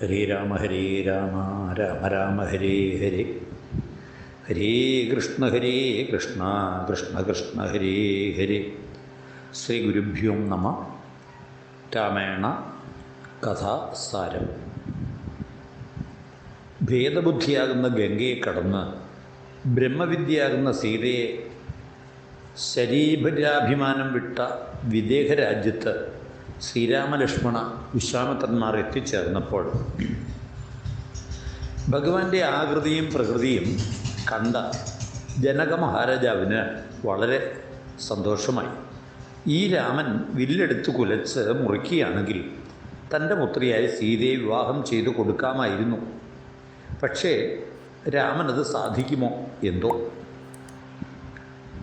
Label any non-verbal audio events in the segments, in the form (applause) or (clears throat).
ഹരേ രാമ ഹരേ രാമ രാമ രാമ ഹരേ ഹരേ. ഹരേ കൃഷ്ണ ഹരേ കൃഷ്ണ കൃഷ്ണ കൃഷ്ണ ഹരേ ഹരേ. ശ്രീ ഗുരുഭ്യോം നമ. രാമായണ കഥാസാരം ഭേദബുദ്ധിയാകുന്ന ഗംഗയെ കടന്ന് ബ്രഹ്മവിദ്യയാകുന്ന സീതയെ ശരീരാഭിമാനം വിട്ട വിദേഹ രാജ്യത്ത് ശ്രീരാമലക്ഷ്മണ വിശ്വാമിത്രന്മാർ എത്തിച്ചേർന്നപ്പോൾ ഭഗവാന്റെ ആകൃതിയും പ്രകൃതിയും കണ്ട ജനക മഹാരാജാവിന് വളരെ സന്തോഷമായി. ഈ രാമൻ വില്ലെടുത്ത് കുലച്ച് മുറിക്കുകയാണെങ്കിൽ തന്റെ പുത്രിയായ സീതയെ വിവാഹം ചെയ്തു കൊടുക്കാമായിരുന്നു. പക്ഷേ രാമനത് സാധിക്കുമോ എന്തോ?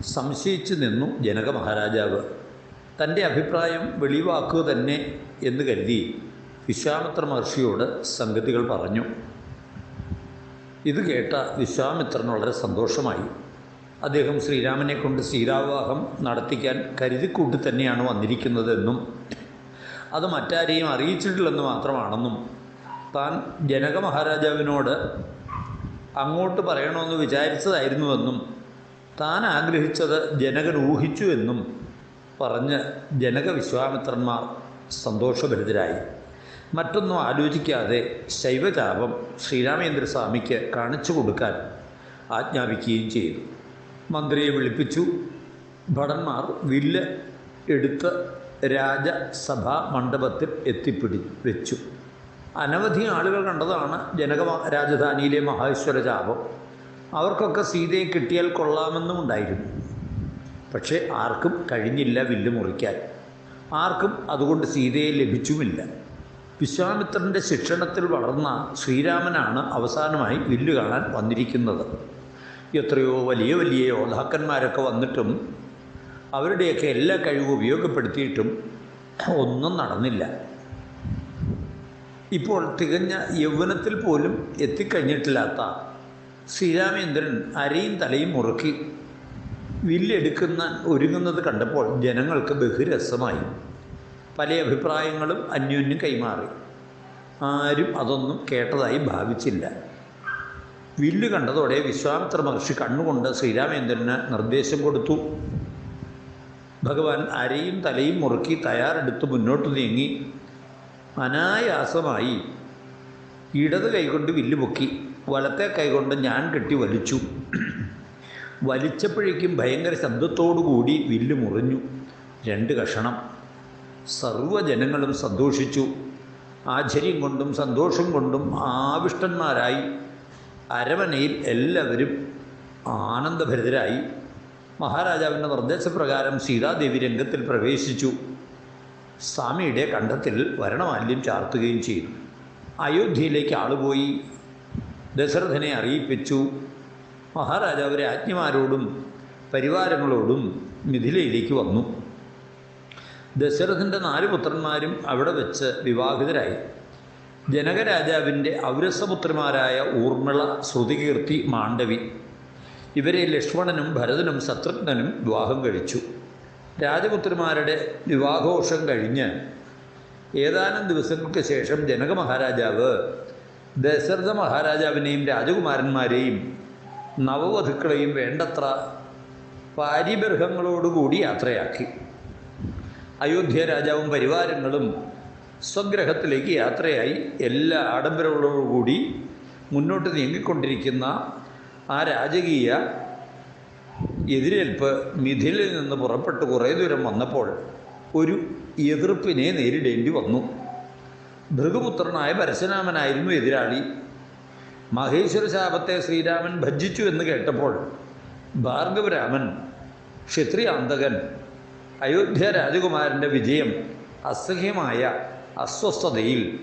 സംശയിച്ചു നിന്നു ജനക മഹാരാജാവ് തന്റെ അഭിപ്രായം വെളിവാക്കുക തന്നെ എന്ന് കരുതി വിശ്വാമിത്ര മഹർഷിയോട് സംഗതികൾ പറഞ്ഞു. ഇത് കേട്ട വിശ്വാമിത്രന് വളരെ സന്തോഷമായി. അദ്ദേഹം ശ്രീരാമനെ കൊണ്ട് സീതാവിവാഹം നടത്തിക്കാൻ കരുതിക്കൂട്ടി തന്നെയാണ് വന്നിരിക്കുന്നതെന്നും അത് മറ്റാരെയും അറിയിച്ചിട്ടില്ലെന്ന് മാത്രമാണെന്നും താൻ ജനക മഹാരാജാവിനോട് അങ്ങോട്ട് പറയണമെന്ന് വിചാരിച്ചതായിരുന്നുവെന്നും താൻ ആഗ്രഹിച്ചത് ജനകൻ ഊഹിച്ചു എന്നും പറഞ്ഞ് ജനക വിശ്വാമിത്രന്മാർ സന്തോഷഭരിതരായി. മറ്റൊന്നും ആലോചിക്കാതെ ശൈവചാപം ശ്രീരാമേന്ദ്രസ്വാമിക്ക് കാണിച്ചു കൊടുക്കാൻ ആജ്ഞാപിക്കുകയും ചെയ്തു. മന്ത്രിയെ വിളിപ്പിച്ചു. ഭടന്മാർ വില്ല് എടുത്ത് രാജസഭാ മണ്ഡപത്തിൽ എത്തിപ്പിടി വെച്ചു. അനവധി ആളുകൾ കണ്ടതാണ് ജനക രാജധാനിയിലെ മഹേശ്വര ചാപം അവർക്കൊക്കെ സീതയെ കിട്ടിയാൽ കൊള്ളാമെന്നും ഉണ്ടായിരുന്നു പക്ഷേ ആർക്കും കഴിഞ്ഞില്ല വില്ല് മുറിക്കാൻ. ആർക്കും അതുകൊണ്ട് സീതയെ ലഭിച്ചുമില്ല. വിശ്വാമിത്രന്റെ ശിക്ഷണത്തിൽ വളർന്ന ശ്രീരാമനാണ് അവസാനമായി വില്ല് കാണാൻ വന്നിരിക്കുന്നത്. എത്രയോ വലിയ വലിയ യോദ്ധാക്കന്മാരൊക്കെ വന്നിട്ടും അവരുടെയൊക്കെ എല്ലാ കഴിവും ഉപയോഗപ്പെടുത്തിയിട്ടും ഒന്നും നടന്നില്ല. ഇപ്പോൾ തികഞ്ഞ യൗവനത്തിൽ പോലും എത്തിക്കഴിഞ്ഞിട്ടില്ലാത്ത ശ്രീരാമേന്ദ്രൻ അരയും തലയും മുറുക്കി വില്ലെടുക്കുന്ന ഒരുങ്ങുന്നത് കണ്ടപ്പോൾ ജനങ്ങൾക്ക് ബഹുരസമായി. പല അഭിപ്രായങ്ങളും അന്യോന്യം കൈമാറി. ആരും അതൊന്നും കേട്ടതായി ഭാവിച്ചില്ല. വില്ല് കണ്ടതോടെ വിശ്വാമിത്ര മഹർഷി കണ്ണുകൊണ്ട് ശ്രീരാമേന്ദ്രന് നിർദ്ദേശം കൊടുത്തു. ഭഗവാൻ അരയും തലയും മുറുക്കി തയ്യാറെടുത്ത് മുന്നോട്ട് നീങ്ങി. അനായാസമായി ഇടത് കൈകൊണ്ട് വില്ല് പൊക്കി വലത്തെ കൈകൊണ്ട് ഞാൻ കെട്ടി വലിച്ചു. വലിച്ചപ്പോഴേക്കും ഭയങ്കര ശബ്ദത്തോടുകൂടി വില്ല് മുറിഞ്ഞു. രണ്ട് കഷണം. സർവജനങ്ങളും സന്തോഷിച്ചു. ആശ്ചര്യം കൊണ്ടും സന്തോഷം കൊണ്ടും ആവിഷ്ടന്മാരായി. അരമനയിൽ എല്ലാവരും ആനന്ദഭരിതരായി. മഹാരാജാവിന്റെ നിർദ്ദേശപ്രകാരം സീതാദേവി രംഗത്തിൽ പ്രവേശിച്ചു. സ്വാമിയുടെ കണ്ഠത്തിൽ വരണമാല്യം ചാർത്തുകയും ചെയ്തു. അയോധ്യയിലേക്ക് ആളുപോയി. ദശരഥനെ അറിയിപ്പിച്ചു. മഹാരാജാവ് രാജ്ഞിമാരോടും പരിവാരങ്ങളോടും മിഥിലയിലേക്ക് വന്നു. ദശരഥന്റെ നാല് പുത്രന്മാരും അവിടെ വെച്ച് വിവാഹിതരായി. ജനകരാജാവിന്റെ ഔരസപുത്രന്മാരായ ഊർമിള ശ്രുതികീർത്തി മാണ്ഡവി ഇവരെ ലക്ഷ്മണനും ഭരതനും ശത്രുഘ്നനും വിവാഹം കഴിച്ചു. രാജപുത്രന്മാരുടെ വിവാഹോഷം കഴിഞ്ഞ് ഏതാനും ദിവസങ്ങൾക്ക് ശേഷം ജനക മഹാരാജാവ് ദശരഥ മഹാരാജാവിനെയും രാജകുമാരന്മാരെയും നവവധുക്കളെയും വേണ്ടത്ര പാരിബർഹങ്ങളോടുകൂടി യാത്രയാക്കി. അയോധ്യ രാജാവും പരിവാരങ്ങളും സ്വഗ്രഹത്തിലേക്ക് യാത്രയായി. എല്ലാ ആഡംബരങ്ങളോടുകൂടി മുന്നോട്ട് നീങ്ങിക്കൊണ്ടിരിക്കുന്ന ആ രാജകീയ എതിരേൽപ്പ് മിഥിലിൽ നിന്ന് പുറപ്പെട്ട് കുറേ ദൂരം വന്നപ്പോൾ ഒരു എതിർപ്പിനെ നേരിടേണ്ടി വന്നു. ഭൃഗുപുത്രനായ പരശുരാമനായിരുന്നു എതിരാളി. മഹേശ്വര ശാപത്തെ ശ്രീരാമൻ ഭജിച്ചു എന്ന് കേട്ടപ്പോൾ ഭാർഗവരാമൻ ക്ഷത്രിയാന്തകൻ അയോധ്യ രാജകുമാരന്റെ വിജയം അസഹ്യമായ അസ്വസ്ഥതയിൽ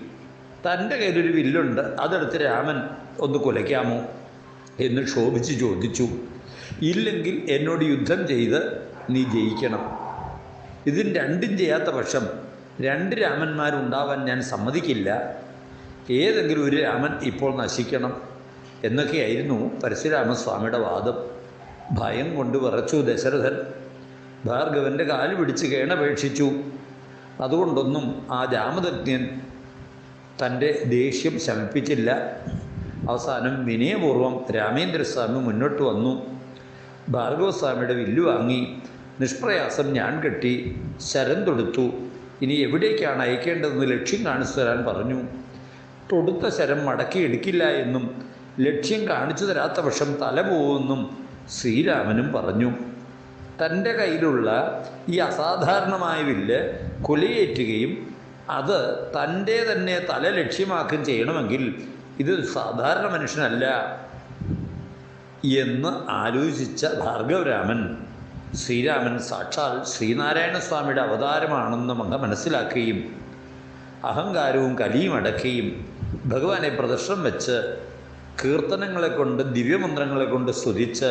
തന്റെ കയ്യിലൊരു വില്ലുണ്ട് അതെടുത്ത് രാമൻ ഒന്ന് കുലയ്ക്കാമോ എന്ന് ക്ഷോഭിച്ച് ചോദിച്ചു. ഇല്ലെങ്കിൽ എന്നോട് യുദ്ധം ചെയ്ത് നീ ജയിക്കണം. ഇതിന് രണ്ടും ചെയ്യാത്ത പക്ഷം രണ്ട് രാമന്മാരുണ്ടാവാൻ ഞാൻ സമ്മതിക്കില്ല. ഏതെങ്കിലും ഒരു രാമൻ ഇപ്പോൾ നശിക്കണം എന്നൊക്കെയായിരുന്നു പരശുരാമസ്വാമിയുടെ വാദം. ഭയം കൊണ്ട് വിറച്ചു ദശരഥൻ. ഭാർഗവന്റെ കാൽ പിടിച്ച് കേണപേക്ഷിച്ചു. അതുകൊണ്ടൊന്നും ആ രാമതജ്ഞൻ തന്റെ ദേഷ്യം ശമിപ്പിച്ചില്ല. അവസാനം വിനയപൂർവം രാമേന്ദ്രസ്വാമി മുന്നോട്ട് വന്നു. ഭാർഗവസ്വാമിയുടെ വില്ലു വാങ്ങി. നിഷ്പ്രയാസം ഞാൻ കെട്ടി ശരം തൊടുത്തു. ഇനി എവിടേക്കാണ് അയക്കേണ്ടതെന്ന് ലക്ഷ്യം കാണിച്ചു തരാൻ പറഞ്ഞു. തൊടുത്ത ശരം മടക്കി എടുക്കില്ല എന്നും ലക്ഷ്യം കാണിച്ചു തരാത്ത പക്ഷം തല പോകുമെന്നും ശ്രീരാമനും പറഞ്ഞു. തന്റെ കയ്യിലുള്ള ഈ അസാധാരണമായ വില്ല് കൊലയേറ്റുകയും അത് തന്റെ തന്നെ തല ലക്ഷ്യമാക്കുകയും ചെയ്യണമെങ്കിൽ ഇത് സാധാരണ മനുഷ്യനല്ല എന്ന് ആലോചിച്ച ഭാർഗവരാമൻ ശ്രീരാമൻ സാക്ഷാൽ ശ്രീനാരായണ സ്വാമിയുടെ അവതാരമാണെന്ന് മനസ്സിലാക്കുകയും അഹങ്കാരവും കലിയും അടക്കുകയും ഭഗവാനെ പ്രദർശനം വെച്ച് കീർത്തനങ്ങളെ കൊണ്ട് ദിവ്യമന്ത്രങ്ങളെ കൊണ്ട് സ്തുതിച്ച്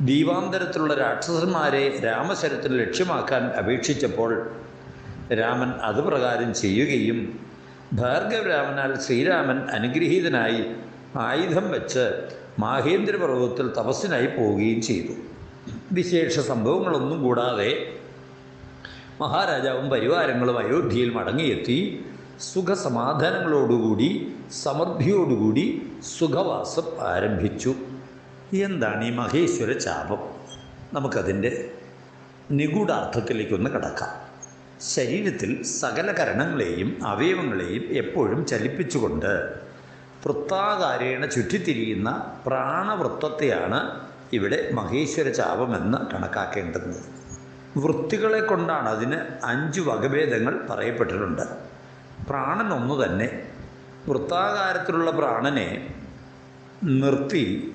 ദീപാന്തരത്തിലുള്ള രാക്ഷസന്മാരെ രാമശരത്തിന് ലക്ഷ്യമാക്കാൻ അപേക്ഷിച്ചപ്പോൾ രാമൻ അതുപ്രകാരം ചെയ്യുകയും ഭാർഗവരാമനാൽ ശ്രീരാമൻ അനുഗ്രഹീതനായി ആയുധം വെച്ച് മാഹേന്ദ്ര പർവതത്തിൽ തപസ്സിനായി പോവുകയും ചെയ്തു. വിശേഷ സംഭവങ്ങളൊന്നും കൂടാതെ മഹാരാജാവും പരിവാരങ്ങളും അയോധ്യയിൽ മടങ്ങിയെത്തി. സുഖസമാധാനങ്ങളോടുകൂടി സമൃദ്ധിയോടുകൂടി സുഖവാസം ആരംഭിച്ചു. എന്താണ് ഈ മഹേശ്വര ചാപം? നമുക്കതിന്റെ നിഗൂഢാർത്ഥത്തിലേക്കൊന്ന് കടക്കാം. ശരീരത്തിൽ സകല കരണങ്ങളെയും അവയവങ്ങളെയും എപ്പോഴും ചലിപ്പിച്ചുകൊണ്ട് വൃത്താകാരേണ ചുറ്റിത്തിരിയുന്ന പ്രാണവൃത്തത്തെയാണ് ഇവിടെ മഹേശ്വര ചാപമെന്ന് കണക്കാക്കേണ്ടത്. വൃത്തികളെ കൊണ്ടാണ് അതിന് അഞ്ച് വകഭേദങ്ങൾ പറയപ്പെട്ടിട്ടുണ്ട്. പ്രാണൻ ഒന്ന് തന്നെ വൃത്താകാരത്തിലുള്ള പ്രാണനെ നിർത്തി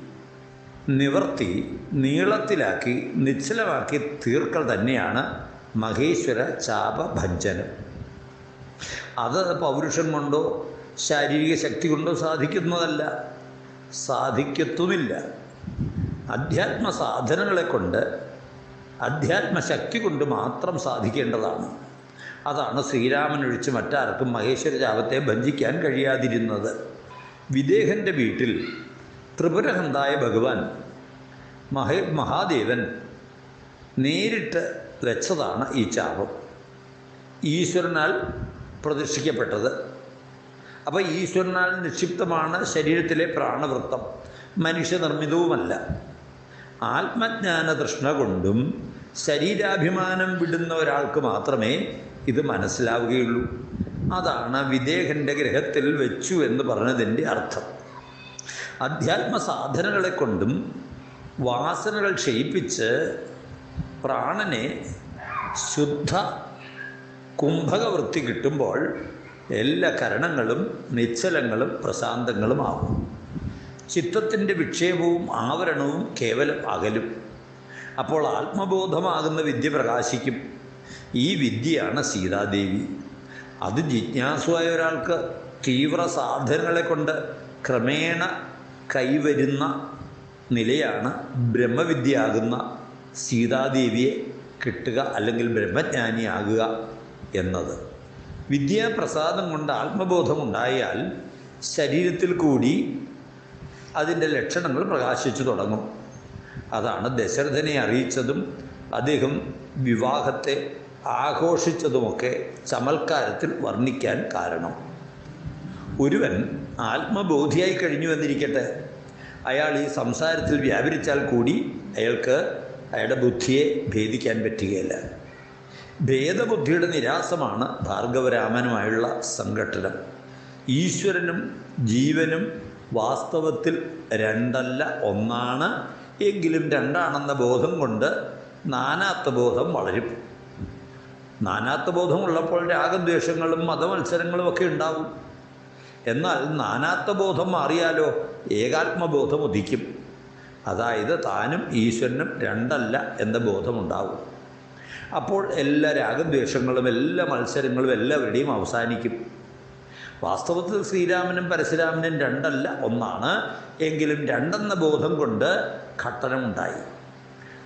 നിവർത്തി നീളത്തിലാക്കി നിശ്ചലമാക്കി തീർക്കൽ തന്നെയാണ് മഹേശ്വര ചാപഭഞ്ജനം. അത് പൗരുഷം കൊണ്ടോ ശാരീരിക ശക്തി കൊണ്ടോ സാധിക്കുന്നതല്ല. സാധിക്കത്തുമില്ല. അധ്യാത്മ സാധനങ്ങളെ കൊണ്ട് അധ്യാത്മശക്തി കൊണ്ട് മാത്രം സാധിക്കേണ്ടതാണ്. അതാണ് ശ്രീരാമൻ ഒഴിച്ച് മറ്റാർക്കും മഹേശ്വര ചാപത്തെ ഭഞ്ജിക്കാൻ കഴിയാതിരുന്നത്. വിദേഹന്റെ വീട്ടിൽ ത്രിപുരഹന്തായ ഭഗവാൻ മഹേ മഹാദേവൻ നേരിട്ട് വെച്ചതാണ് ഈ ചാപം. ഈശ്വരനാൽ പ്രതിഷ്ഠിക്കപ്പെട്ടത്. അപ്പോൾ ഈശ്വരനാൽ നിക്ഷിപ്തമാണ് ശരീരത്തിലെ പ്രാണവൃത്തം. മനുഷ്യനിർമ്മിതവുമല്ല. ആത്മജ്ഞാന തൃഷ്ണ കൊണ്ടും ശരീരാഭിമാനം വിടുന്ന ഒരാൾക്ക് മാത്രമേ ഇത് മനസ്സിലാവുകയുള്ളൂ. അതാണ് വിദേഹന്റെ ഗ്രഹത്തിൽ വെച്ചു എന്ന് പറഞ്ഞതിന്റെ അർത്ഥം. അധ്യാത്മ സാധനങ്ങളെ കൊണ്ടും വാസനകൾ ക്ഷയിപ്പിച്ച് പ്രാണനെ ശുദ്ധ കുംഭകവൃത്തി കിട്ടുമ്പോൾ എല്ലാ കരണങ്ങളും നിശ്ചലങ്ങളും പ്രശാന്തങ്ങളും ആകും. ചിത്തത്തിന്റെ വിക്ഷേപവും ആവരണവും കേവലം അകലും. അപ്പോൾ ആത്മബോധമാകുന്ന വിദ്യ പ്രകാശിക്കും. ഈ വിദ്യയാണ് സീതാദേവി. അത് ജിജ്ഞാസുവായ ഒരാൾക്ക് തീവ്ര സാധനങ്ങളെ കൊണ്ട് ക്രമേണ കൈവരുന്ന നിലയാണ് ബ്രഹ്മവിദ്യയാകുന്ന സീതാദേവിയെ കിട്ടുക അല്ലെങ്കിൽ ബ്രഹ്മജ്ഞാനിയാകുക എന്നത്. വിദ്യാപ്രസാദം കൊണ്ട് ആത്മബോധമുണ്ടായാൽ ശരീരത്തിൽ കൂടി അതിന്റെ ലക്ഷണങ്ങൾ പ്രകാശിച്ചു തുടങ്ങും. അതാണ് ദശരഥനെ അറിയിച്ചതും അദ്ദേഹം വിവാഹത്തെ ആഘോഷിച്ചതുമൊക്കെ ചമൽക്കാരത്തിൽ വർണിക്കാൻ കാരണം. ഒരുവൻ ആത്മബോധിയായി കഴിഞ്ഞു എന്നിരിക്കട്ടെ. അയാൾ ഈ സംസാരത്തിൽ വ്യാപരിച്ചാൽ കൂടി അയാൾക്ക് അയാളുടെ ബുദ്ധിയെ ഭേദിക്കാൻ പറ്റുകയില്ല. ഭേദബുദ്ധിയുടെ നിരാസമാണ് ഭാർഗവരാമനുമായുള്ള സംഘട്ടനം. ഈശ്വരനും ജീവനും വാസ്തവത്തിൽ രണ്ടല്ല ഒന്നാണ്. എങ്കിലും രണ്ടാണെന്ന ബോധം കൊണ്ട് നാനാത്ത ബോധം വളരും. നാനാത്വ ബോധമുള്ളപ്പോൾ രാഗദ്വേഷങ്ങളും മതമത്സരങ്ങളും ഒക്കെ ഉണ്ടാവും. എന്നാൽ നാനാത്വ ബോധം മാറിയാലോ ഏകാത്മബോധം ഉദിക്കും അതായത് താനും ഈശ്വരനും രണ്ടല്ല എന്ന ബോധമുണ്ടാവും. അപ്പോൾ എല്ലാ രാഗദ്വേഷങ്ങളും എല്ലാ മത്സരങ്ങളും എല്ലാവരുടെയും അവസാനിക്കും. വാസ്തവത്തിൽ ശ്രീരാമനും പരശുരാമനും രണ്ടല്ല ഒന്നാണ്. എങ്കിലും രണ്ടെന്ന ബോധം കൊണ്ട് ഘട്ടനമുണ്ടായി.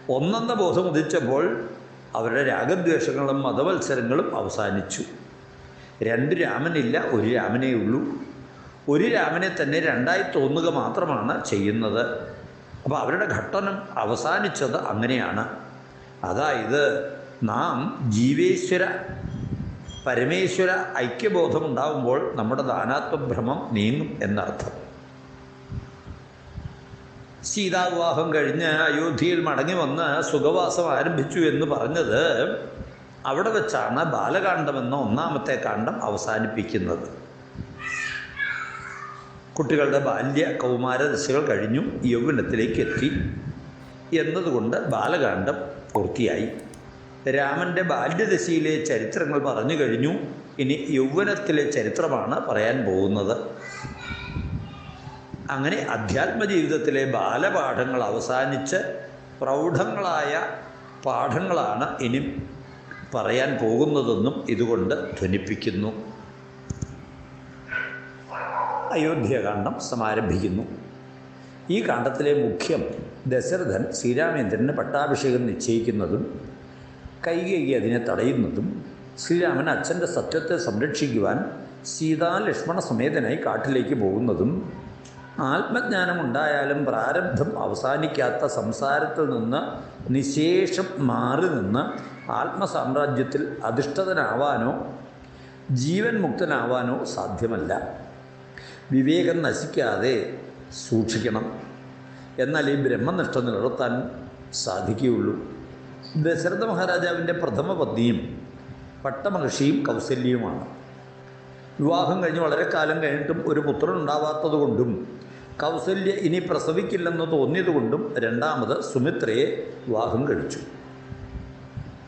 ഒന്നെന്ന ബോധം ഉദിച്ചപ്പോൾ അവരുടെ രാഗദ്വേഷങ്ങളും മതവത്സരങ്ങളും അവസാനിച്ചു. രണ്ട് രാമനില്ല ഒരു രാമനേ ഉള്ളൂ. ഒരു രാമനെ തന്നെ രണ്ടായി തോന്നുക മാത്രമാണ് ചെയ്യുന്നത്. അപ്പോൾ അവരുടെ ഘട്ടനം അവസാനിച്ചത് അങ്ങനെയാണ്. അതായത് നാം ജീവേശ്വര പരമേശ്വര ഐക്യബോധം ഉണ്ടാകുമ്പോൾ നമ്മുടെ ദാനാത്മഭ്രമം നീങ്ങും എന്നർത്ഥം. സീതാവിവാഹം കഴിഞ്ഞ് അയോധ്യയിൽ മടങ്ങി വന്ന് സുഖവാസം ആരംഭിച്ചു എന്ന് പറഞ്ഞത് അവിടെ വെച്ചാണ് ബാലകാണ്ഡമെന്ന ഒന്നാമത്തെ കാണ്ഡം അവസാനിപ്പിക്കുന്നത്. കുട്ടികളുടെ ബാല്യ കൗമാര ദശകൾ കഴിഞ്ഞു യൗവനത്തിലേക്ക് എത്തി. എന്നതുകൊണ്ട് ബാലകാന്ഡം പൂർത്തിയായി. രാമന്റെ ബാല്യദശയിലെ ചരിത്രങ്ങൾ പറഞ്ഞു കഴിഞ്ഞു. ഇനി യൗവനത്തിലെ ചരിത്രമാണ് പറയാൻ പോകുന്നത്. അങ്ങനെ അധ്യാത്മ ജീവിതത്തിലെ ബാലപാഠങ്ങൾ അവസാനിച്ച് പ്രൗഢങ്ങളായ പാഠങ്ങളാണ് ഇനി പറയാൻ പോകുന്നതെന്നും ഇതുകൊണ്ട് ധ്വനിപ്പിക്കുന്നു. അയോധ്യകാന്ഡം സമാരംഭിക്കുന്നു. ഈ കാണ്ഡത്തിലെ മുഖ്യം ദശരഥൻ ശ്രീരാമേന്ദ്രന് പട്ടാഭിഷേകം നിശ്ചയിക്കുന്നതും കൈകേയി അതിനെ തടയുന്നതും ശ്രീരാമൻ അച്ഛന്റെ സത്യത്തെ സംരക്ഷിക്കുവാൻ സീതാ ലക്ഷ്മണ സമേതനായി കാട്ടിലേക്ക് പോകുന്നതും ആത്മജ്ഞാനം ഉണ്ടായാലും പ്രാരബ്ധം അവസാനിക്കാത്ത സംസാരത്തിൽ നിന്ന് നിശേഷം മാറി നിന്ന് ആത്മസാമ്രാജ്യത്തിൽ അധിഷ്ഠിതനാവാനോ ജീവൻ മുക്തനാവാനോ സാധ്യമല്ല. വിവേകം നശിക്കാതെ സൂക്ഷിക്കണം. എന്നാൽ ഈ ബ്രഹ്മനിഷ്ഠ നിലനിർത്താൻ സാധിക്കുകയുള്ളൂ. ദശരഥ മഹാരാജാവിന്റെ പ്രഥമ പത്നിയും പട്ടമഹർഷിയും കൗസല്യവുമാണ് വിവാഹം കഴിഞ്ഞ് വളരെ കാലം കഴിഞ്ഞിട്ടും ഒരു പുത്രൻ ഉണ്ടാവാത്തതുകൊണ്ടും കൗസല്യ ഇനി പ്രസവിക്കില്ലെന്ന് തോന്നിയതുകൊണ്ടും രണ്ടാമത് സുമിത്രയെ വിവാഹം കഴിച്ചു.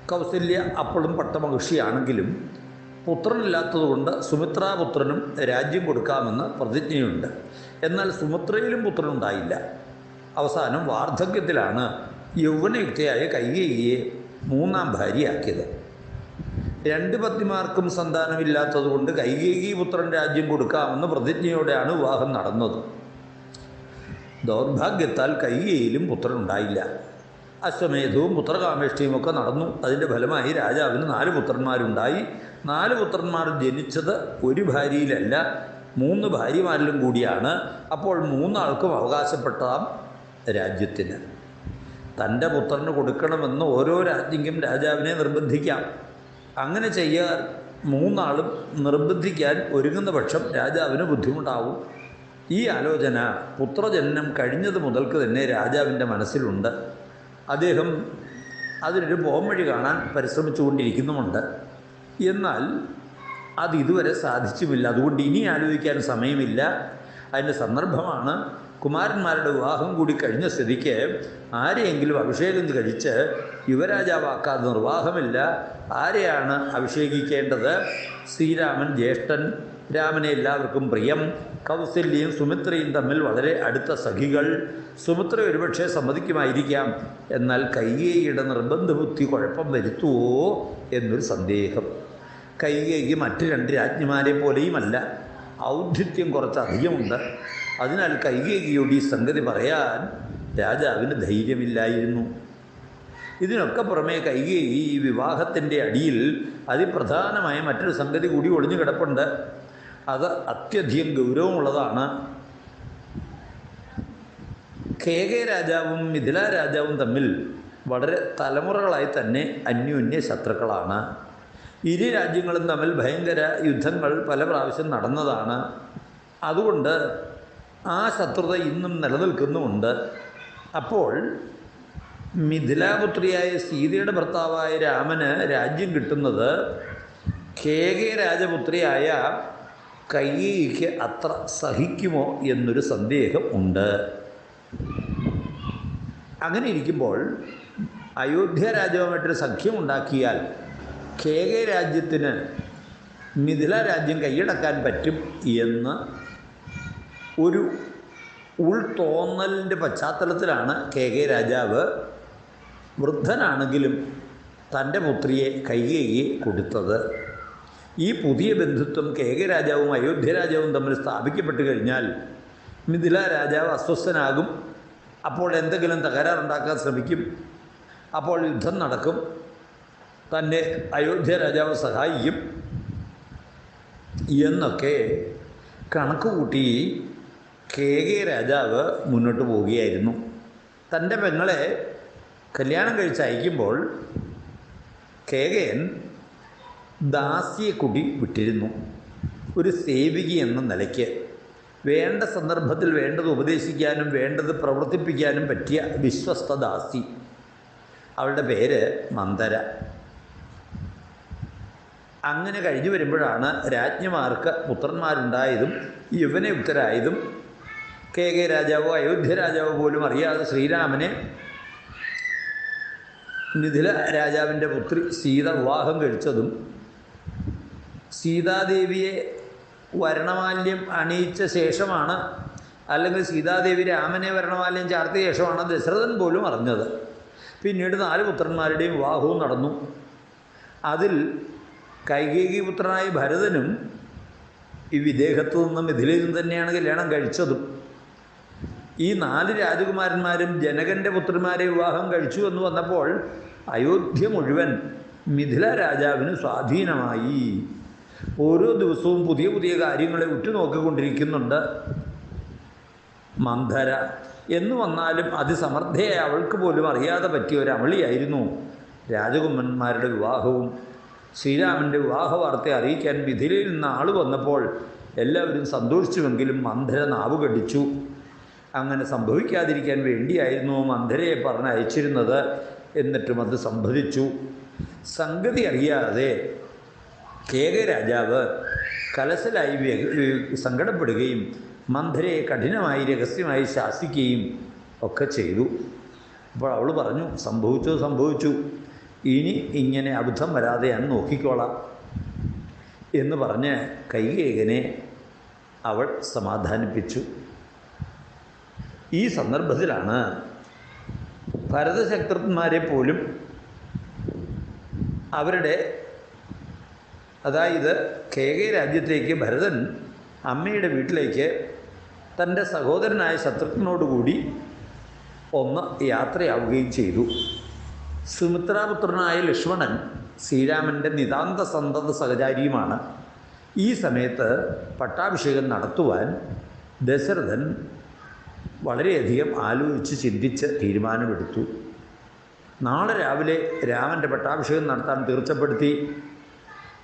കൗസല്യ അപ്പോഴും പട്ടമഹർഷിയാണെങ്കിലും പുത്രനില്ലാത്തതുകൊണ്ട് സുമിത്രാപുത്രനും രാജ്യം കൊടുക്കാമെന്ന് പ്രതിജ്ഞയുണ്ട്. എന്നാൽ സുമിത്രയിലും പുത്രനുണ്ടായില്ല. അവസാനം വാർദ്ധക്യത്തിലാണ് യൗവനയുക്തയായ കൈകേയിയെ മൂന്നാം ഭാര്യയാക്കിയത്. രണ്ട് പത്നിമാർക്കും സന്താനമില്ലാത്തതുകൊണ്ട് കൈകേയി പുത്രൻ രാജ്യം കൊടുക്കാമെന്ന് പ്രതിജ്ഞയോടെയാണ് വിവാഹം നടന്നത്. ദൗർഭാഗ്യത്താൽ കൈകേയിലും പുത്രനുണ്ടായില്ല. അശ്വമേധവും പുത്രകാമേഷ്ടിയും ഒക്കെ നടന്നു. അതിന്റെ ഫലമായി രാജാവിന് നാല് പുത്രന്മാരുണ്ടായി. നാല് പുത്രന്മാർ ജനിച്ചത് ഒരു ഭാര്യയിലല്ല മൂന്ന് ഭാര്യമാരിലും കൂടിയാണ്. അപ്പോൾ മൂന്നാൾക്കും അവകാശപ്പെട്ടാം രാജ്യത്തിന്. തന്റെ പുത്രന് കൊടുക്കണമെന്ന് ഓരോ രാജ്ഞിക്കും രാജാവിനെ നിർബന്ധിക്കാം. അങ്ങനെ ചെയ്യാൻ മൂന്നാളും നിർബന്ധിക്കാൻ ഒരുങ്ങുന്ന പക്ഷം രാജാവിന് ബുദ്ധിമുട്ടാവും. ഈ ആലോചന പുത്രജനനം കഴിഞ്ഞത് മുതൽക്ക് തന്നെ രാജാവിന്റെ മനസ്സിലുണ്ട്. അദ്ദേഹം അതിനൊരു പോംവഴി കാണാൻ പരിശ്രമിച്ചുകൊണ്ടിരിക്കുന്നുമുണ്ട്. എന്നാൽ അത് ഇതുവരെ സാധിച്ചുമില്ല. അതുകൊണ്ട് ഇനി ആലോചിക്കാൻ സമയമില്ല. അതിന്റെ സന്ദർഭമാണ് കുമാരന്മാരുടെ വിവാഹം കൂടി കഴിഞ്ഞ സ്ഥിതിക്ക് ആരെയെങ്കിലും അഭിഷേകം കഴിച്ച് യുവരാജാവാക്കാതെ നിർവാഹമില്ല. ആരെയാണ് അഭിഷേകിക്കേണ്ടത്? ശ്രീരാമൻ ജ്യേഷ്ഠൻ രാമനെ എല്ലാവർക്കും പ്രിയം. കൗസല്യയും സുമിത്രയും തമ്മിൽ വളരെ അടുത്ത സഖികൾ. സുമിത്ര ഒരുപക്ഷെ സമ്മതിക്കുമായിരിക്കാം. എന്നാൽ കൈകേയിയുടെ നിർബന്ധ ബുദ്ധി കുഴപ്പം വരുത്തുവോ എന്നൊരു സന്ദേഹം. കൈകേയി മറ്റ് രണ്ട് രാജ്ഞിമാരെ പോലെയുമല്ല. ഔദ്ധിത്യം കുറച്ച് അധികമുണ്ട്. അതിനാൽ കൈകേയിയോട് ഈ സംഗതി പറയാൻ രാജാവിന് ധൈര്യമില്ലായിരുന്നു. ഇതിനൊക്കെ പുറമേ കൈകേയി ഈ വിവാഹത്തിന്റെ അടിയിൽ അതിപ്രധാനമായ മറ്റൊരു സംഗതി കൂടി ഒളിഞ്ഞു കിടപ്പുണ്ട് അത് അത്യധികം ഗൗരവമുള്ളതാണ്. കെ കെ രാജാവും മിഥില രാജാവും തമ്മിൽ വളരെ തലമുറകളായി തന്നെ അന്യോന്യ ശത്രുക്കളാണ്. ഇരു രാജ്യങ്ങളും തമ്മിൽ ഭയങ്കര യുദ്ധങ്ങൾ പല പ്രാവശ്യം നടന്നതാണ്. അതുകൊണ്ട് ആ ശത്രുത ഇന്നും നിലനിൽക്കുന്നുമുണ്ട്. അപ്പോൾ മിഥിലാപുത്രിയായ സീതയുടെ ഭർത്താവായ രാമന് രാജ്യം കിട്ടുന്നത് കെ കെ രാജപുത്രിയായ കയ്യേക്ക് അത്ര സഹിക്കുമോ എന്നൊരു സന്ദേഹം ഉണ്ട്. അങ്ങനെ ഇരിക്കുമ്പോൾ അയോധ്യ രാജ്യവുമായിട്ടൊരു സഖ്യമുണ്ടാക്കിയാൽ കെ കെ രാജ്യത്തിന് മിഥില രാജ്യം കൈയടക്കാൻ പറ്റും എന്ന് ഒരു ഉൾത്തോന്നലിന്റെ പശ്ചാത്തലത്തിലാണ് കെ കെ രാജാവ് വൃദ്ധനാണെങ്കിലും തന്റെ പുത്രിയെ കൈകേകി കൊടുത്തത്. ഈ പുതിയ ബന്ധുത്വം കെ കെ രാജാവും അയോധ്യ രാജാവും തമ്മിൽ സ്ഥാപിക്കപ്പെട്ട് കഴിഞ്ഞാൽ മിഥില രാജാവ് അസ്വസ്ഥനാകും. അപ്പോൾ എന്തെങ്കിലും തകരാറുണ്ടാക്കാൻ ശ്രമിക്കും. അപ്പോൾ യുദ്ധം നടക്കും. തന്നെ അയോധ്യ രാജാവ് സഹായിക്കും. എന്നൊക്കെ കണക്ക് കൂട്ടി കെ കെ രാജാവ് മുന്നോട്ട് പോവുകയായിരുന്നു. തന്റെ പെങ്ങളെ കല്യാണം കഴിച്ച് അയക്കുമ്പോൾ കേകയൻ ദാസ്യെ കൂടി വിട്ടിരുന്നു. ഒരു സേവികി എന്ന നിലയ്ക്ക് വേണ്ട സന്ദർഭത്തിൽ വേണ്ടത് ഉപദേശിക്കാനും വേണ്ടത് പ്രവർത്തിപ്പിക്കാനും പറ്റിയ വിശ്വസ്ത ദാസി. അവളുടെ പേര് മന്ദര. അങ്ങനെ കഴിഞ്ഞു വരുമ്പോഴാണ് രാജ്ഞിമാർക്ക് പുത്രന്മാരുണ്ടായതും യുവനയുക്തരായതും കെ കെ രാജാവോ അയോധ്യ രാജാവോ പോലും അറിയാതെ ശ്രീരാമനെ മിഥില രാജാവിന്റെ പുത്രി സീത വിവാഹം കഴിച്ചതും സീതാദേവിയെ വരണമാല്യം അണിയിച്ച ശേഷമാണ് അല്ലെങ്കിൽ സീതാദേവി രാമനെ വരണമാല്യം ചാർത്ത ശേഷമാണ് ദശരഥൻ പോലും അറിഞ്ഞത്. പിന്നീട് നാല് പുത്രന്മാരുടെയും വിവാഹവും നടന്നു. അതിൽ കൈകേകി പുത്രനായ ഭരതനും ഈ വിദേഹത്തു നിന്നും മിഥിലയിൽ നിന്ന് തന്നെയാണ് കല്യാണം കഴിച്ചതും. ഈ നാല് രാജകുമാരന്മാരും ജനകന്റെ പുത്രന്മാരെ വിവാഹം കഴിച്ചു എന്ന് വന്നപ്പോൾ അയോധ്യ മുഴുവൻ മിഥില രാജാവിന് സ്വാധീനമായി. ഓരോ ദിവസവും പുതിയ പുതിയ കാര്യങ്ങളെ ഉറ്റുനോക്കിക്കൊണ്ടിരിക്കുന്നുണ്ട് മന്ധര. എന്ന് വന്നാലും അതിസമർത്ഥയെ അവൾക്ക് പോലും അറിയാതെ പറ്റിയ ഒരു അമളിയായിരുന്നു. രാജകുമാരന്മാരുടെ വിവാഹവും ശ്രീരാമന്റെ വിവാഹ വാർത്ത അറിയിക്കാൻ മിഥിലയിൽ നിന്ന് ആൾ വന്നപ്പോൾ എല്ലാവരും സന്തോഷിച്ചുവെങ്കിലും മന്ധര നാവ് കടിച്ചു. അങ്ങനെ സംഭവിക്കാതിരിക്കാൻ വേണ്ടിയായിരുന്നു മന്ധരയെ പറഞ്ഞയച്ചിരുന്നത്. എന്നിട്ടും അത് സംഭവിച്ചു. സംഗതി അറിയാതെ കേക രാജാവ് കലശലായി സങ്കടപ്പെടുകയും മന്ധരയെ കഠിനമായി രഹസ്യമായി ശാസിക്കുകയും ഒക്കെ ചെയ്തു. അപ്പോൾ അവൾ പറഞ്ഞു സംഭവിച്ചു സംഭവിച്ചു. ഇനി ഇങ്ങനെ അബദ്ധം വരാതെ ഞാൻ നോക്കിക്കോളാം എന്ന് പറഞ്ഞ് കൈകേകനെ അവൾ സമാധാനിപ്പിച്ചു. ഈ സന്ദർഭത്തിലാണ് ഭരതശക്തന്മാരെ പോലും അവരുടെ അതായത് കെ കെ രാജ്യത്തേക്ക് ഭരതൻ അമ്മയുടെ വീട്ടിലേക്ക് തന്റെ സഹോദരനായ ശത്രുഘ്നോടുകൂടി ഒന്ന് യാത്രയാവുകയും ചെയ്തു. സുമിത്രാപുത്രനായ ലക്ഷ്മണൻ ശ്രീരാമന്റെ നിതാന്ത സന്തത സഹചാരിയുമാണ്. ഈ സമയത്ത് പട്ടാഭിഷേകം നടത്തുവാൻ ദശരഥൻ വളരെയധികം ആലോചിച്ച് ചിന്തിച്ച് തീരുമാനമെടുത്തു. നാളെ രാവിലെ രാമന്റെ പട്ടാഭിഷേകം നടത്താൻ തീർച്ചപ്പെടുത്തി.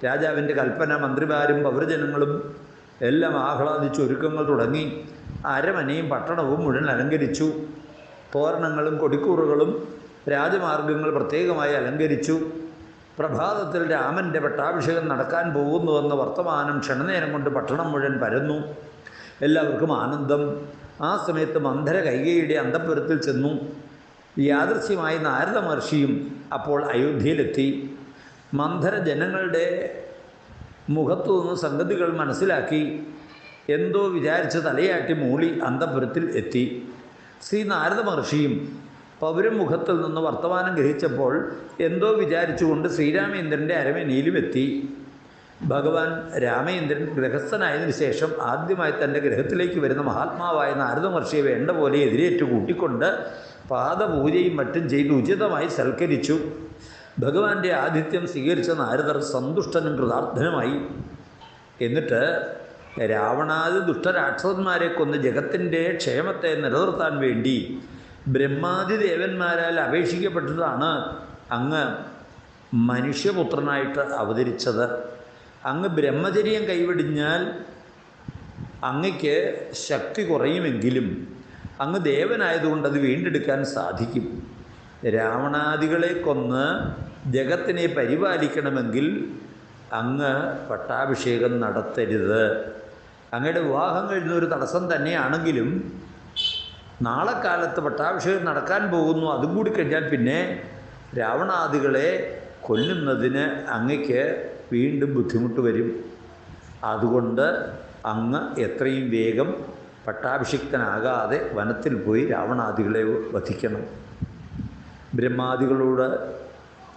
രാജാവിന്റെ കൽപ്പന മന്ത്രിമാരും പൗരജനങ്ങളും എല്ലാം ആഹ്ലാദിച്ച് ഒരുക്കങ്ങൾ തുടങ്ങി. അരമനയും പട്ടണവും മുഴുവൻ അലങ്കരിച്ചു. തോരണങ്ങളും കൊടിക്കൂറുകളും രാജമാർഗങ്ങൾ പ്രത്യേകമായി അലങ്കരിച്ചു. പ്രഭാതത്തിൽ രാമന്റെ പട്ടാഭിഷേകം നടക്കാൻ പോകുന്നുവെന്ന വർത്തമാനം ക്ഷണനേരം കൊണ്ട് പട്ടണം മുഴുവൻ പരന്നു. എല്ലാവർക്കും ആനന്ദം. ആ സമയത്ത് മന്ധര കൈകയുടെ അന്തപ്പുരത്തിൽ ചെന്നു. യാദൃശ്യമായി നാരദ മഹർഷിയും അപ്പോൾ അയോധ്യയിലെത്തി. മന്ധര ജനങ്ങളുടെ മുഖത്തു നിന്ന് സംഗതികൾ മനസ്സിലാക്കി എന്തോ വിചാരിച്ച് തലയാട്ടി മൂളി അന്തപുരത്തിൽ എത്തി. ശ്രീ നാരദ മഹർഷിയും പൗരമുഖത്തിൽ നിന്ന് വർത്തമാനം ഗ്രഹിച്ചപ്പോൾ എന്തോ വിചാരിച്ചുകൊണ്ട് ശ്രീരാമേന്ദ്രന്റെ അരമനയിലും എത്തി. ഭഗവാൻ രാമേന്ദ്രൻ ഗൃഹസ്ഥനായതിനു ശേഷം ആദ്യമായി തന്റെ ഗ്രഹത്തിലേക്ക് വരുന്ന മഹാത്മാവായ നാരദ മഹർഷിയെ വേണ്ട പോലെ എതിരേറ്റ് കൂട്ടിക്കൊണ്ട് പാദപൂജയും മറ്റും ചെയ്ത് ഉചിതമായി സൽക്കരിച്ചു. ഭഗവാന്റെ ആതിഥ്യം സ്വീകരിച്ച നാരദർ സന്തുഷ്ടനും കൃതാർത്ഥനുമായി. എന്നിട്ട് രാവണാദി ദുഷ്ടരാക്ഷസന്മാരെ കൊന്ന് ജഗത്തിന്റെ ക്ഷേമത്തെ നിലനിർത്താൻ വേണ്ടി ബ്രഹ്മാദി ദേവന്മാരാൽ അപേക്ഷിക്കപ്പെട്ടതാണ് അങ്ങ് മനുഷ്യപുത്രനായിട്ട് അവതരിച്ചത്. അങ്ങ് ബ്രഹ്മചര്യം കൈവെടിഞ്ഞാൽ അങ്ങയ്ക്ക് ശക്തി കുറയുമെങ്കിലും അങ്ങ് ദേവനായതുകൊണ്ട് അത് വീണ്ടെടുക്കാൻ സാധിക്കും. രാവണാദികളെ കൊന്ന് ജഗത്തിനെ പരിപാലിക്കണമെങ്കിൽ അങ്ങ് പട്ടാഭിഷേകം നടത്തരുത്. അങ്ങയുടെ വിവാഹം കഴിഞ്ഞ ഒരു തടസ്സം തന്നെയാണെങ്കിലും നാളെ കാലത്ത് പട്ടാഭിഷേകം നടക്കാൻ പോകുന്നു. അതും കൂടി കഴിഞ്ഞാൽ പിന്നെ രാവണാദികളെ കൊല്ലുന്നതിന് അങ്ങയ്ക്ക് വീണ്ടും ബുദ്ധിമുട്ട് വരും. അതുകൊണ്ട് അങ്ങ് എത്രയും വേഗം പട്ടാഭിഷിക്തനാകാതെ വനത്തിൽ പോയി രാവണാദികളെ വധിക്കണം. ബ്രഹ്മാദികളോട്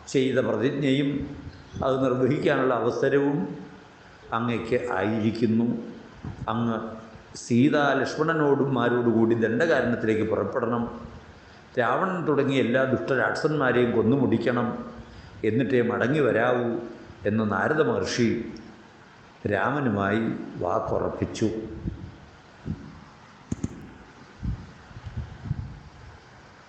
ചെയ്ത പ്രതിജ്ഞയും അത് നിർവഹിക്കാനുള്ള അവസരവും അങ്ങയ്ക്ക് ആയിരിക്കുന്നു. അങ്ങ് സീതാ ലക്ഷ്മണനോടും മാരോടുകൂടി ദണ്ഡകാരണത്തിലേക്ക് പുറപ്പെടണം. രാവണൻ തുടങ്ങിയ എല്ലാ ദുഷ്ടരാക്ഷസന്മാരെയും കൊന്നുമുടിക്കണം. എന്നിട്ടേ മടങ്ങി വരാവൂ എന്ന് നാരദ മഹർഷി രാമനുമായി വാക്കുറപ്പിച്ചു.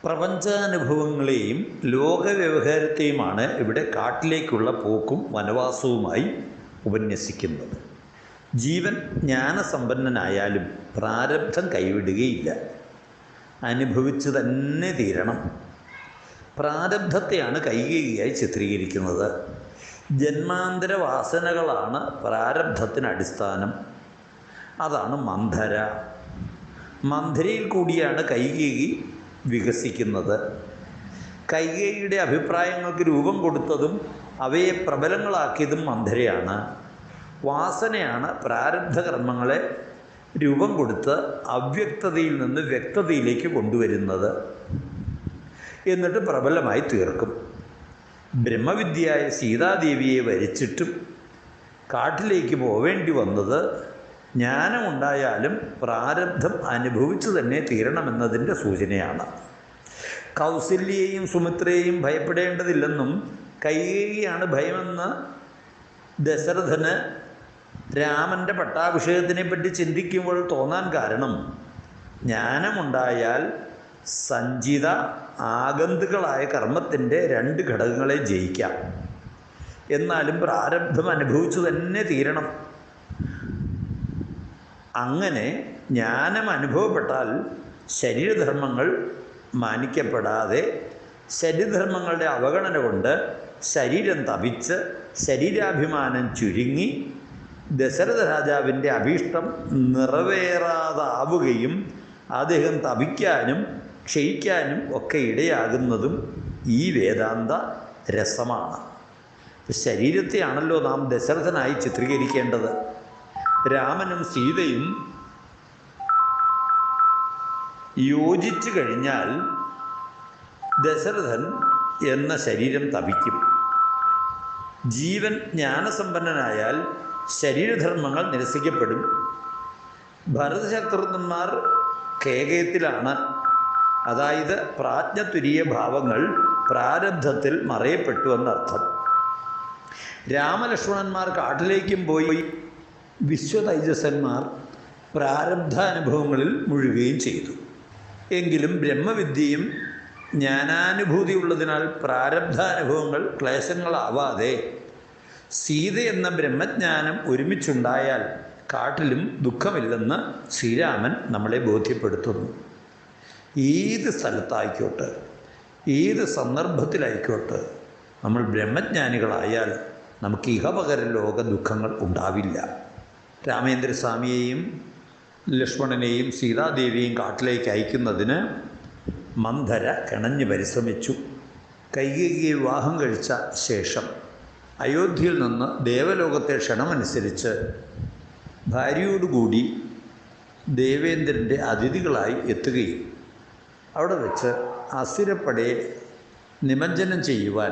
പ്രപഞ്ചാനുഭവങ്ങളെയും ലോകവ്യവഹാരത്തെയുമാണ് ഇവിടെ കാട്ടിലേക്കുള്ള പോക്കും വനവാസവുമായി ഉപന്യസിക്കുന്നത്. ജീവൻ ജ്ഞാനസമ്പന്നനായാലും പ്രാരബ്ധം കൈവിടുകയില്ല. അനുഭവിച്ചു തന്നെ തീരണം. പ്രാരബ്ധത്തെയാണ് കൈകേകിയായി ചിത്രീകരിക്കുന്നത്. ജന്മാന്തര വാസനകളാണ് പ്രാരബ്ധത്തിന് അടിസ്ഥാനം അതാണ് മന്ധര. മന്ധരയിൽ കൂടിയാണ് കൈകേകി വികസിക്കുന്നത്. കൈകേയിയുടെ അഭിപ്രായങ്ങൾക്ക് രൂപം കൊടുത്തതും അവയെ പ്രബലങ്ങളാക്കിയതും മന്ധരയാണ് വാസനയാണ് പ്രാരബ്ധ കർമ്മങ്ങളെ രൂപം കൊടുത്ത് അവ്യക്തതയിൽ നിന്ന് വ്യക്തതയിലേക്ക് കൊണ്ടുവരുന്നത്. എന്നിട്ട് പ്രബലമായി തീർക്കും. ബ്രഹ്മവിദ്യയായ സീതാദേവിയെ വരിച്ചിട്ടും കാട്ടിലേക്ക് പോവേണ്ടി വന്നത് ജ്ഞാനമുണ്ടായാലും പ്രാരബ്ധം അനുഭവിച്ചു തന്നെ തീരണമെന്നതിന്റെ സൂചനയാണ്. കൗസല്യയെയും സുമിത്രയെയും ഭയപ്പെടേണ്ടതില്ലെന്നും കൈകേയിയാണ് ഭയമെന്ന് ദശരഥന് രാമന്റെ പട്ടാഭിഷേകത്തിനെ പറ്റി ചിന്തിക്കുമ്പോൾ തോന്നാൻ കാരണം ജ്ഞാനമുണ്ടായാൽ സഞ്ചിത ആഗന്തുക്കളായ കർമ്മത്തിന്റെ രണ്ട് ഘടകങ്ങളെ ജയിക്കാം. എന്നാലും പ്രാരബ്ധം അനുഭവിച്ചു തന്നെ തീരണം. അങ്ങനെ ജ്ഞാനം അനുഭവപ്പെട്ടാൽ ശരീരധർമ്മങ്ങൾ മാനിക്കപ്പെടാതെ ശരീരധർമ്മങ്ങളുടെ അവഗണന കൊണ്ട് ശരീരം തപിച്ച് ശരീരാഭിമാനം ചുരുങ്ങി ദശരഥ രാജാവിന്റെ അഭീഷ്ടം നിറവേറാതാവുകയും അദ്ദേഹം തപിക്കാനും ക്ഷയിക്കാനും ഒക്കെ ഇടയാകുന്നതും ഈ വേദാന്ത രസമാണ്. ശരീരത്തെയാണല്ലോ നാം ദശരഥനായി ചിത്രീകരിക്കേണ്ടത്. രാമനും സീതയും യോജിച്ചു കഴിഞ്ഞാൽ ദശരഥൻ എന്ന ശരീരം തപിക്കും ജീവൻ ജ്ഞാനസമ്പന്നനായാൽ ശരീരധർമ്മങ്ങൾ നിരസിക്കപ്പെടും. ഭരതശത്രുഘ്നന്മാർ കേകയത്തിലാണ്. അതായത് പ്രാജ്ഞതുരീയ ഭാവങ്ങൾ പ്രാരബ്ധത്തിൽ മറയപ്പെട്ടു എന്നർത്ഥം. രാമലക്ഷ്മണന്മാർ കാട്ടിലേക്കും പോയി വിശ്വതൈജസന്മാർ പ്രാരബ്ധാനുഭവങ്ങളിൽ മുഴുകുകയും ചെയ്തു. എങ്കിലും ബ്രഹ്മവിദ്യയും ജ്ഞാനാനുഭൂതി ഉള്ളതിനാൽ പ്രാരബ്ധാനുഭവങ്ങൾ ക്ലേശങ്ങളാവാതെ സീത എന്ന ബ്രഹ്മജ്ഞാനം ഒരുമിച്ചുണ്ടായാൽ കാട്ടിലും ദുഃഖമില്ലെന്ന് ശ്രീരാമൻ നമ്മളെ ബോധ്യപ്പെടുത്തുന്നു. ഏത് സ്ഥലത്തായിക്കോട്ടെ ഏത് സന്ദർഭത്തിലായിക്കോട്ടെ നമ്മൾ ബ്രഹ്മജ്ഞാനികളായാൽ നമുക്ക് ഇഹപകര ലോക ദുഃഖങ്ങൾ ഉണ്ടാവില്ല. രാമേന്ദ്രസ്വാമിയെയും ലക്ഷ്മണനെയും സീതാദേവിയെയും കാട്ടിലേക്ക് അയക്കുന്നതിന് മന്ധര കിണഞ്ഞു പരിശ്രമിച്ചു. കൈകേകിയെ വിവാഹം കഴിച്ച ശേഷം അയോധ്യയിൽ നിന്ന് ദേവലോകത്തെ ക്ഷണമനുസരിച്ച് ഭാര്യയോടുകൂടി ദേവേന്ദ്രന്റെ അതിഥികളായി എത്തുകയും അവിടെ വെച്ച് അസുരപ്പടയെ നിമഞ്ജനം ചെയ്യുവാൻ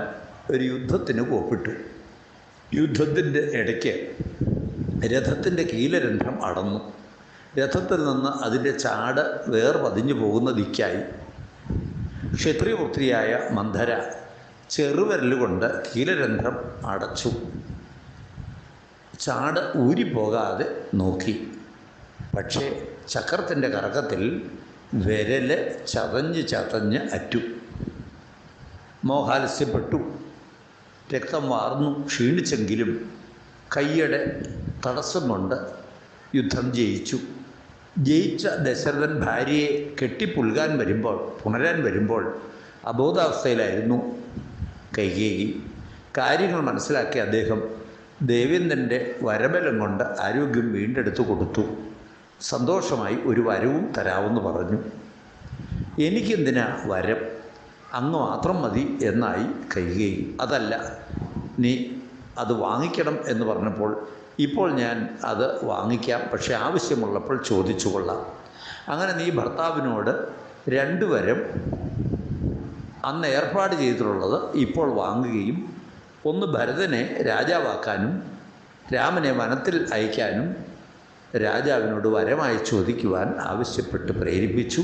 ഒരു യുദ്ധത്തിന് കോപ്പിട്ടു യുദ്ധത്തിന്റെ ഇടയ്ക്ക് രഥത്തിന്റെ കീലരന്ധ്രം അടന്നു. രഥത്തിൽ നിന്ന് അതിന്റെ ചാട് വേർ പതിഞ്ഞു പോകുന്ന ദിക്കായി ക്ഷത്രിയപുത്രിയായ മന്ധര ചെറുവിരലുകൊണ്ട് കീലരന്ധ്രം അടച്ചു. ചാട് ഊരിപ്പോകാതെ നോക്കി. പക്ഷേ ചക്രത്തിന്റെ കറക്കത്തിൽ വിരൽ ചതഞ്ഞ് ചതഞ്ഞ് അറ്റു. മോഹാലസ്യപ്പെട്ടു. രക്തം വാർന്നു ക്ഷീണിച്ചെങ്കിലും കയ്യടെ തടസ്സം കൊണ്ട് യുദ്ധം ജയിച്ചു. ജയിച്ച ദശരഥൻ ഭാര്യയെ കെട്ടിപ്പുൽകാൻ വരുമ്പോൾ പുണരാൻ വരുമ്പോൾ അബോധാവസ്ഥയിലായിരുന്നു കൈകേയി കാര്യങ്ങൾ മനസ്സിലാക്കിയ അദ്ദേഹം ദേവേന്ദ്രന്റെ വരബലം കൊണ്ട് ആരോഗ്യം വീണ്ടെടുത്തു കൊടുത്തു. സന്തോഷമായി ഒരു വരവും തരാമെന്ന് പറഞ്ഞു. എനിക്കെന്തിനാ വരം? അങ്ങ് മാത്രം മതി എന്നായി കൈകേയി അതല്ല നീ അത് വാങ്ങിക്കണം എന്ന് പറഞ്ഞപ്പോൾ ഇപ്പോൾ ഞാൻ അത് വാങ്ങിക്കാം പക്ഷെ ആവശ്യമുള്ളപ്പോൾ ചോദിച്ചു കൊള്ളാം. അങ്ങനെ നീ ഭർത്താവിനോട് രണ്ടുപേരും അന്ന് ഏർപ്പാട് ചെയ്തിട്ടുള്ളത് ഇപ്പോൾ വാങ്ങുകയും ഒന്ന് ഭരതനെ രാജാവാക്കാനും രാമനെ വനത്തിൽ അയക്കാനും രാജാവിനോട് വരമായി ചോദിക്കുവാൻ ആവശ്യപ്പെട്ട് പ്രേരിപ്പിച്ചു.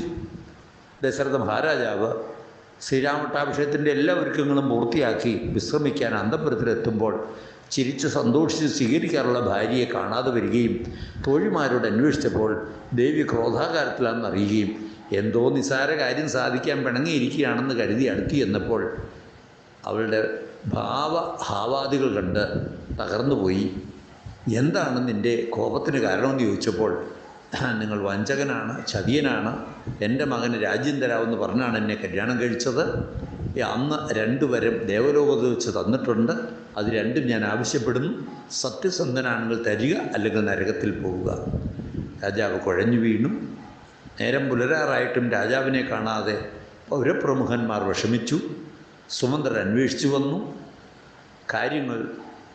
ദശരഥ മഹാരാജാവ് ശ്രീരാമട്ടാഭിഷേകത്തിന്റെ എല്ലാ ഒരുക്കങ്ങളും പൂർത്തിയാക്കി വിശ്രമിക്കാൻ അന്തപുരത്തിലെത്തുമ്പോൾ ചിരിച്ച് സന്തോഷിച്ച് സ്വീകരിക്കാറുള്ള ഭാര്യയെ കാണാതെ വരികയും തോഴിമാരോട് അന്വേഷിച്ചപ്പോൾ ദേവി ക്രോധാകാരത്തിലാണെന്ന് അറിയുകയും എന്തോ നിസാര കാര്യം സാധിക്കാൻ പിണങ്ങിയിരിക്കുകയാണെന്ന് കരുതി അടുത്തി എന്നപ്പോൾ അവളുടെ ഭാവ ഹാവാദികൾ കണ്ട് തകർന്നുപോയി. എന്താണ് നിന്റെ കോപത്തിന് കാരണമെന്ന് ചോദിച്ചപ്പോൾ (clears throat) നിങ്ങൾ വഞ്ചകനാണ് ചതിയനാണ് എന്റെ മകന് രാജ്യം തരാമെന്ന് പറഞ്ഞാണ് എന്നെ കല്യാണം കഴിച്ചത്. അന്ന് രണ്ടുപേരും ദേവലോകത്ത് വെച്ച് തന്നിട്ടുണ്ട്. അത് രണ്ടും ഞാൻ ആവശ്യപ്പെടുന്നു. സത്യസന്ധനാണെങ്കിൽ തരിക അല്ലെങ്കിൽ നരകത്തിൽ പോവുക. രാജാവ് കുഴഞ്ഞു വീണു. നേരം പുലരാറായിട്ടും രാജാവിനെ കാണാതെ പൗരപ്രമുഖന്മാർ വിഷമിച്ചു. സുമന്ത്രൻ അന്വേഷിച്ചു വന്നു. കാര്യങ്ങൾ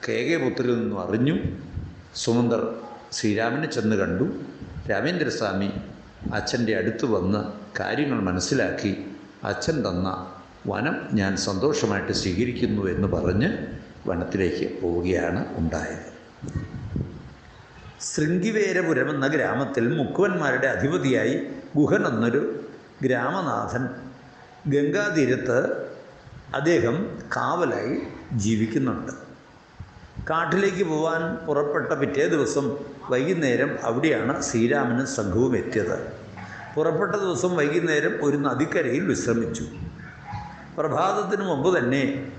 കെ കെ പുത്രിൽ നിന്നും അറിഞ്ഞു. സുമന്തർ ശ്രീരാമനെ ചെന്ന് കണ്ടു. രാമേന്ദ്രസ്വാമി അച്ഛന്റെ അടുത്ത് വന്ന് കാര്യങ്ങൾ മനസ്സിലാക്കി അച്ഛൻ തന്ന വനം ഞാൻ സന്തോഷമായിട്ട് സ്വീകരിക്കുന്നു എന്ന് പറഞ്ഞ് വനത്തിലേക്ക് പോവുകയാണ് ഉണ്ടായത്. ശൃംഗിവേരപുരം എന്ന ഗ്രാമത്തിൽ മുക്കുവന്മാരുടെ അധിപതിയായി ഗുഹൻ എന്നൊരു ഗ്രാമനാഥൻ ഗംഗാതീരത്ത് അദ്ദേഹം കാവലായി ജീവിക്കുന്നുണ്ട്. കാട്ടിലേക്ക് പോവാൻ പുറപ്പെട്ട പിറ്റേ ദിവസം വൈകുന്നേരം അവിടെയാണ് ശ്രീരാമനും സംഘവും എത്തിയത്. പുറപ്പെട്ട ദിവസം വൈകുന്നേരം ഒരു നദിക്കരയിൽ വിശ്രമിച്ചു. പ്രഭാതത്തിന് മുമ്പ് തന്നെ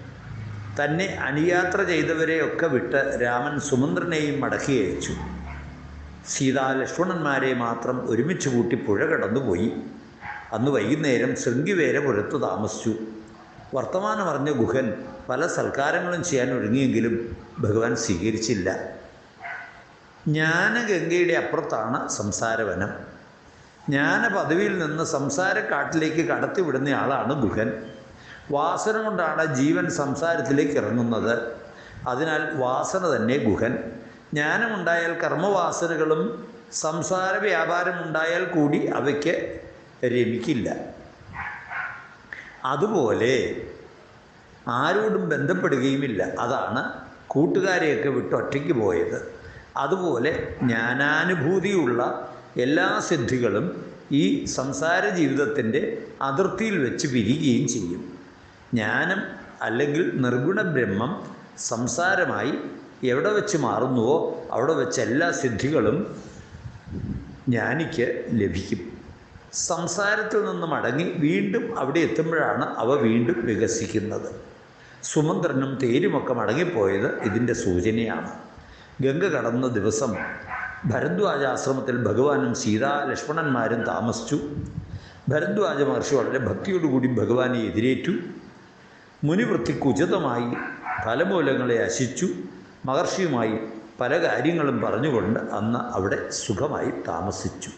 തന്നെ അനുയാത്ര ചെയ്തവരെയൊക്കെ വിട്ട് രാമൻ സുമന്ത്രനെയും മടക്കി അയച്ചു. സീതാ ലക്ഷ്മണന്മാരെ മാത്രം ഒരുമിച്ച് കൂട്ടി പുഴ കടന്നുപോയി. അന്ന് വൈകുന്നേരം ശൃംഗിവേര പുരത്ത് താമസിച്ചു. വർത്തമാനം അറിഞ്ഞ ഗുഹൻ പല സൽക്കാരങ്ങളും ചെയ്യാൻ ഒരുങ്ങിയെങ്കിലും ഭഗവാൻ സ്വീകരിച്ചില്ല. ജ്ഞാനഗംഗയുടെ അപ്പുറത്താണ് സംസാരവനം. ജ്ഞാന പദവിയിൽ നിന്ന് സംസാരക്കാട്ടിലേക്ക് കടത്തിവിടുന്ന ആളാണ് ഗുഹൻ. വാസന കൊണ്ടാണ് ജീവൻ സംസാരത്തിലേക്ക് ഇറങ്ങുന്നത്. അതിനാൽ വാസന തന്നെ ഗുഹൻ. ജ്ഞാനമുണ്ടായാൽ കർമ്മവാസനകളും സംസാര വ്യാപാരമുണ്ടായാൽ കൂടി അവയ്ക്ക് രമിക്കില്ല. അതുപോലെ ആരോടും ബന്ധപ്പെടുകയുമില്ല. അതാണ് കൂട്ടുകാരെയൊക്കെ വിട്ട് ഒറ്റയ്ക്ക് പോയത്. അതുപോലെ ജ്ഞാനാനുഭൂതിയുള്ള എല്ലാ സിദ്ധികളും ഈ സംസാര ജീവിതത്തിന്റെ അതിർത്തിയിൽ വെച്ച് പിരിയുകയും ചെയ്യും. ജ്ഞാനം അല്ലെങ്കിൽ നിർഗുണ ബ്രഹ്മം സംസാരമായി എവിടെ വെച്ച് മാറുന്നുവോ അവിടെ വെച്ച് എല്ലാ സിദ്ധികളും ജ്ഞാനിക്ക് ലഭിക്കും. സംസാരത്തിൽ നിന്ന് മടങ്ങി വീണ്ടും അവിടെ എത്തുമ്പോഴാണ് അവ വീണ്ടും വികസിക്കുന്നത്. സുമന്ത്രനും തേരുമൊക്കെ മടങ്ങിപ്പോയത് ഇതിന്റെ സൂചനയാണ്. ഗംഗ കടന്ന ദിവസം ഭരദ്വാജാശ്രമത്തിൽ ഭഗവാനും സീതാ ലക്ഷ്മണന്മാരും താമസിച്ചു. ഭരദ്വാജ മഹർഷി വളരെ ഭക്തിയോടുകൂടി ഭഗവാനെ എതിരേറ്റു. മുനിവൃത്തിക്ക് ഉചിതമായി ഫലമൂലങ്ങളെ അശിച്ചു. മഹർഷിയുമായി പല കാര്യങ്ങളും പറഞ്ഞുകൊണ്ട് അന്ന് അവിടെ സുഖമായി താമസിച്ചു.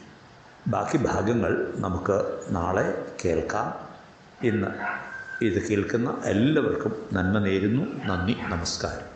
ബാക്കി ഭാഗങ്ങൾ നമുക്ക് നാളെ കേൾക്കാം ഇന്ന് ഇത് കേൾക്കുന്ന എല്ലാവർക്കും നന്മ നേരുന്നു. നന്ദി നമസ്കാരം.